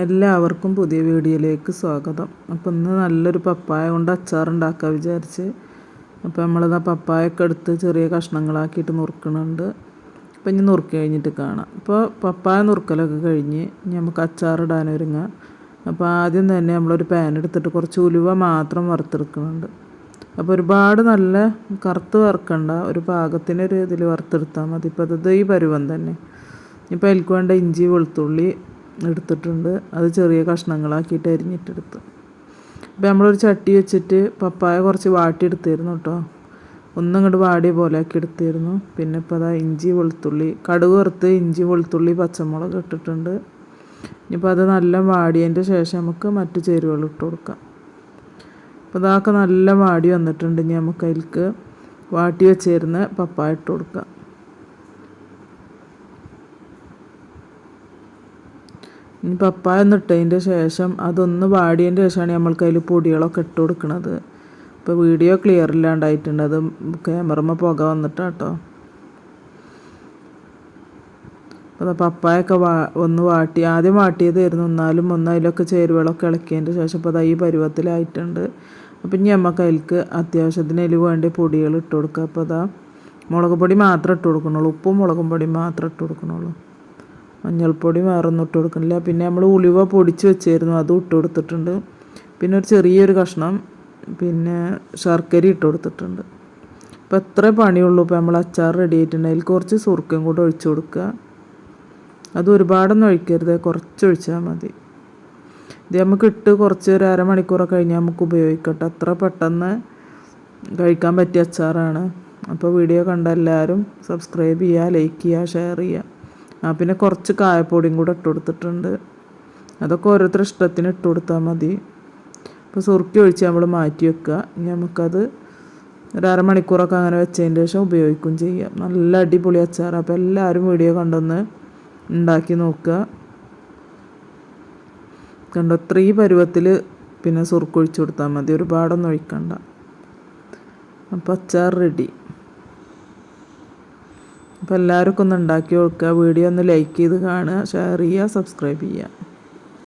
എല്ലാവർക്കും പുതിയ വീഡിയോയിലേക്ക് സ്വാഗതം. അപ്പോൾ ഇന്ന് നല്ലൊരു പപ്പായ കൊണ്ട് അച്ചാർ ഉണ്ടാക്കാൻ വിചാരിച്ച്. അപ്പോൾ നമ്മളിതാ പപ്പായൊക്കെ എടുത്ത് ചെറിയ കഷ്ണങ്ങളാക്കിയിട്ട് നുറുക്കണുണ്ട്. അപ്പോൾ ഇനി നുറുക്കി കഴിഞ്ഞിട്ട് കാണാം. അപ്പോൾ പപ്പായ നുറുക്കലൊക്കെ കഴിഞ്ഞ് ഇനി നമുക്ക് അച്ചാർ ഇടാനൊരുങ്ങാം അപ്പോൾ ആദ്യം തന്നെ നമ്മളൊരു പാൻ എടുത്തിട്ട് കുറച്ച് ഉലുവ മാത്രം വറുത്തെടുക്കുന്നുണ്ട്. അപ്പോൾ ഒരുപാട് നല്ല കറുത്ത് വറുക്കണ്ട ഒരു പാകത്തിനൊരു ഇതിൽ വറുത്തെടുത്താൽ മതി. ഇപ്പോൾ അത് ഈ പരുവം തന്നെ. ഇപ്പോൾ അതിൽക്ക് വേണ്ട ഇഞ്ചി വെളുത്തുള്ളി എടുത്തിട്ടുണ്ട്. അത് ചെറിയ കഷ്ണങ്ങളാക്കിയിട്ട് അരിഞ്ഞിട്ടെടുത്ത്. അപ്പോൾ നമ്മളൊരു ചട്ടി വെച്ചിട്ട് പപ്പായ കുറച്ച് വാട്ടിയെടുത്തിരുന്നു കേട്ടോ ഒന്നും ഇങ്ങോട്ട് വാടിയ ആക്കി എടുത്തിരുന്നു. പിന്നെ ഇപ്പോൾ അതാ ഇഞ്ചി വെളുത്തുള്ളി കടുക് വറുത്ത് ഇഞ്ചി വെളുത്തുള്ളി പച്ചമുളക് ഇട്ടിട്ടുണ്ട്. ഇനിയിപ്പോൾ അത് നല്ല വാടിയതിന്റെ ശേഷം നമുക്ക് മറ്റു ചേരുവകൾ ഇട്ട് കൊടുക്കാം. അപ്പോൾ അതൊക്കെ നല്ല വാടി വന്നിട്ടുണ്ട്. ഇനി നമുക്ക് അതിൽക്ക് വാട്ടി വെച്ചിരുന്ന് പപ്പായ ഇട്ട് കൊടുക്കാം. ഇനി പപ്പായ ഒന്ന് ഇട്ടതിന്റെ ശേഷം അതൊന്ന് വാടിയതിന്റെ ശേഷമാണ് നമ്മൾക്ക് അതിൽ പൊടികളൊക്കെ ഇട്ട് കൊടുക്കുന്നത് ഇപ്പോൾ വീഡിയോ ക്ലിയർ ഇല്ലാണ്ടായിട്ടുണ്ട്. അത് ക്യാമറമ്മ പുക വന്നിട്ടാട്ടോ അപ്പോൾ പപ്പായൊക്കെ വാ ഒന്ന് വാട്ടി ആദ്യം വാട്ടിയതായിരുന്നു. എന്നാലും ഒന്ന് അതിലൊക്കെ ചേരുവകളൊക്കെ ഇളക്കിയതിന്റെ ശേഷം ഇപ്പോൾ അത് ഈ പരുവത്തിലായിട്ടുണ്ട്. അപ്പം ഇനി നമുക്ക് അതിൽക്ക് അത്യാവശ്യത്തിന് അതിൽ വേണ്ടി പൊടികൾ ഇട്ട് കൊടുക്കുക. അപ്പോൾ അതാ മുളക് പൊടി മാത്രം ഇട്ട് കൊടുക്കണുള്ളൂ ഉപ്പും മുളകും പൊടി മാത്രം ഇട്ട് കൊടുക്കണുള്ളൂ മഞ്ഞൾപ്പൊടി വേറൊന്നും ഇട്ട് കൊടുക്കുന്നില്ല. പിന്നെ നമ്മൾ ഉലുവ പൊടിച്ച് വെച്ചായിരുന്നു അതും ഇട്ട് കൊടുത്തിട്ടുണ്ട്. പിന്നെ ഒരു ചെറിയൊരു കഷ്ണം പിന്നെ ശർക്കര ഇട്ട് കൊടുത്തിട്ടുണ്ട്. അപ്പോൾ എത്ര പണിയുള്ളൂ. ഇപ്പോൾ നമ്മൾ അച്ചാർ റെഡി ആയിട്ടുണ്ട്. അതിൽ കുറച്ച് സുർക്കയും കൂടെ ഒഴിച്ചു കൊടുക്കുക. അത് ഒരുപാടൊന്നും ഒഴിക്കരുത്. കുറച്ച് ഒഴിച്ചാൽ മതി. ഇത് നമുക്ക് ഇട്ട് കുറച്ച് ഒരു അരമണിക്കൂറൊക്കെ കഴിഞ്ഞാൽ നമുക്ക് ഉപയോഗിക്കട്ടെ. അത്ര പെട്ടെന്ന് കഴിക്കാൻ പറ്റിയ അച്ചാറാണ്. അപ്പോൾ വീഡിയോ കണ്ട എല്ലാവരും സബ്സ്ക്രൈബ് ചെയ്യുക ലൈക്ക് ചെയ്യുക ഷെയർ ചെയ്യുക. പിന്നെ കുറച്ച് കായപ്പൊടിയും കൂടെ ഇട്ട് കൊടുത്തിട്ടുണ്ട്. അതൊക്കെ ഓരോരുത്തർ ഇഷ്ടത്തിന് ഇട്ട് കൊടുത്താൽ മതി. അപ്പോൾ സുറുക്കി ഒഴിച്ച് നമ്മൾ മാറ്റി വെക്കുക. ഇനി നമുക്കത് ഒരു അരമണിക്കൂറൊക്കെ അങ്ങനെ വെച്ചതിന് ശേഷം ഉപയോഗിക്കുകയും ചെയ്യാം. നല്ല അടിപൊളി അച്ചാർ അപ്പോൾ എല്ലാവരും വീഡിയോ കണ്ടൊന്ന് ഉണ്ടാക്കി നോക്കുക. കണ്ടോ? ഈ പരുവത്തിൽ പിന്നെ സുറുക്കൊഴിച്ച് കൊടുത്താൽ മതി. ഒരുപാടൊന്നും ഒഴിക്കണ്ട. അപ്പോൾ അച്ചാർ റെഡി അപ്പോൾ എല്ലാവർക്കും ഒന്ന് ഉണ്ടാക്കി കൊടുക്കുക. വീഡിയോ ഒന്ന് ലൈക്ക് ചെയ്ത് കാണുക. ഷെയർ ചെയ്യുക സബ്സ്ക്രൈബ് ചെയ്യുക.